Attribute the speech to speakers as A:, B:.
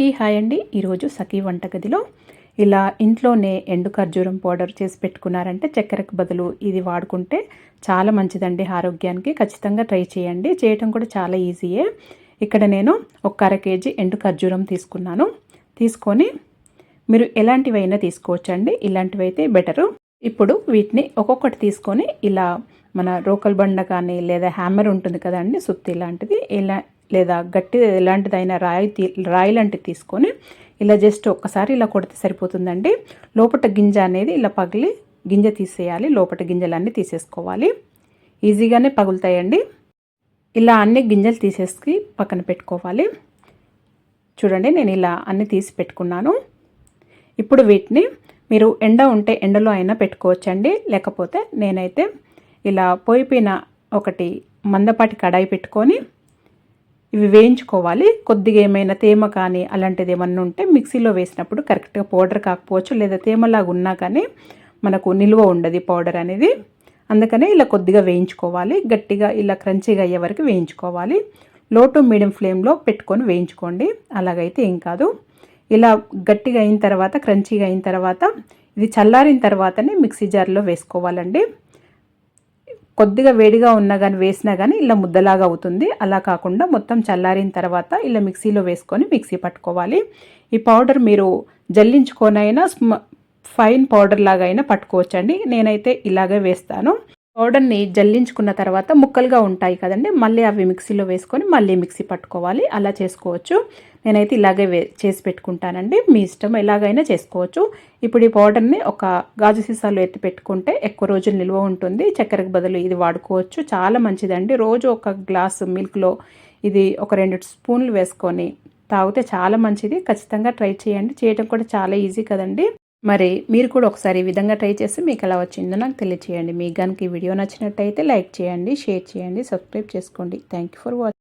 A: అందరికీ హాయ్ అండి. ఈరోజు సఖీ వంటగదిలో ఇలా ఇంట్లోనే ఎండు ఖర్జూరం పౌడర్ చేసి పెట్టుకున్నారంటే చక్కెరకు బదులు ఇది వాడుకుంటే చాలా మంచిదండి ఆరోగ్యానికి. ఖచ్చితంగా ట్రై చేయండి. చేయటం కూడా చాలా ఈజీయే. ఇక్కడ నేను ఒక అర కేజీ ఎండు ఖర్జూరం తీసుకున్నాను. తీసుకొని మీరు ఎలాంటివైనా తీసుకోవచ్చండి. ఇలాంటివి అయితే బెటరు. ఇప్పుడు వీటిని ఒక్కొక్కటి తీసుకొని ఇలా మన రోకల్ బండ కానీ లేదా హ్యామర్ ఉంటుంది కదండి సుత్తి లాంటిది ఇలా లేదా గట్టి ఎలాంటిదైనా రాయి రాయి లాంటిది తీసుకొని ఇలా జస్ట్ ఒక్కసారి ఇలా కొడితే సరిపోతుందండి. లోపల గింజ అనేది ఇలా పగిలి గింజ తీసేయాలి. లోపల గింజలన్నీ తీసేసుకోవాలి. ఈజీగానే పగులుతాయండి. ఇలా అన్ని గింజలు తీసేసి పక్కన పెట్టుకోవాలి. చూడండి నేను ఇలా అన్ని తీసి పెట్టుకున్నాను. ఇప్పుడు వీటిని మీరు ఎండ ఉంటే ఎండలో అయినా పెట్టుకోవచ్చండి. లేకపోతే నేనైతే ఇలా పోయిపోయిన ఒకటి మందపాటి కడాయి పెట్టుకొని ఇవి వేయించుకోవాలి. కొద్దిగా ఏమైనా తేమ కానీ అలాంటిది ఏమన్నా ఉంటే మిక్సీలో వేసినప్పుడు కరెక్ట్గా పౌడర్ కాకపోవచ్చు లేదా తేమలాగా ఉన్నా కానీ మనకు నిల్వ ఉండదు పౌడర్ అనేది. అందుకనే ఇలా కొద్దిగా వేయించుకోవాలి. గట్టిగా ఇలా క్రంచీగా అయ్యే వరకు వేయించుకోవాలి. లో టు మీడియం ఫ్లేమ్లో పెట్టుకొని వేయించుకోండి. అలాగైతే ఏం కాదు. ఇలా గట్టిగా అయిన తర్వాత క్రంచీగా అయిన తర్వాత ఇది చల్లారిన తర్వాతనే మిక్సీ జార్లో వేసుకోవాలండి. కొద్దిగా వేడిగా ఉన్నా కానీ వేసినా కానీ ఇలా ముద్దలాగా అవుతుంది. అలా కాకుండా మొత్తం చల్లారిన తర్వాత ఇలా మిక్సీలో వేసుకొని మిక్సీ పట్టుకోవాలి. ఈ పౌడర్ మీరు జల్లించుకొనైనా ఫైన్ పౌడర్ లాగా అయినా పట్టుకోవచ్చండి. నేనైతే ఇలాగే వేస్తాను. పౌడర్ని జల్లించుకున్న తర్వాత ముక్కలుగా ఉంటాయి కదండి మళ్ళీ అవి మిక్సీలో వేసుకొని మళ్ళీ మిక్సీ పట్టుకోవాలి. అలా చేసుకోవచ్చు. నేనైతే ఇలాగే చేసి పెట్టుకుంటానండి. మీ ఇష్టం ఎలాగైనా చేసుకోవచ్చు. ఇప్పుడు ఈ పౌడర్ని ఒక గాజు సీసాలో ఎత్తి పెట్టుకుంటే ఎక్కువ రోజులు నిల్వ ఉంటుంది. చక్కెరకు బదులు ఇది వాడుకోవచ్చు. చాలా మంచిదండి. రోజు ఒక గ్లాసు మిల్క్లో ఇది ఒక రెండు స్పూన్లు వేసుకొని తాగితే చాలా మంచిది. ఖచ్చితంగా ట్రై చేయండి. చేయడం కూడా చాలా ఈజీ కదండి. మరి మీరు కూడా ఒకసారి ఈ విధంగా ట్రై చేసి మీకు ఎలా వచ్చిందో నాకు తెలియచేయండి. మీ కనుక ఈ వీడియో నచ్చినట్టయితే లైక్ చేయండి షేర్ చేయండి సబ్స్క్రైబ్ చేసుకోండి. Thank you for watching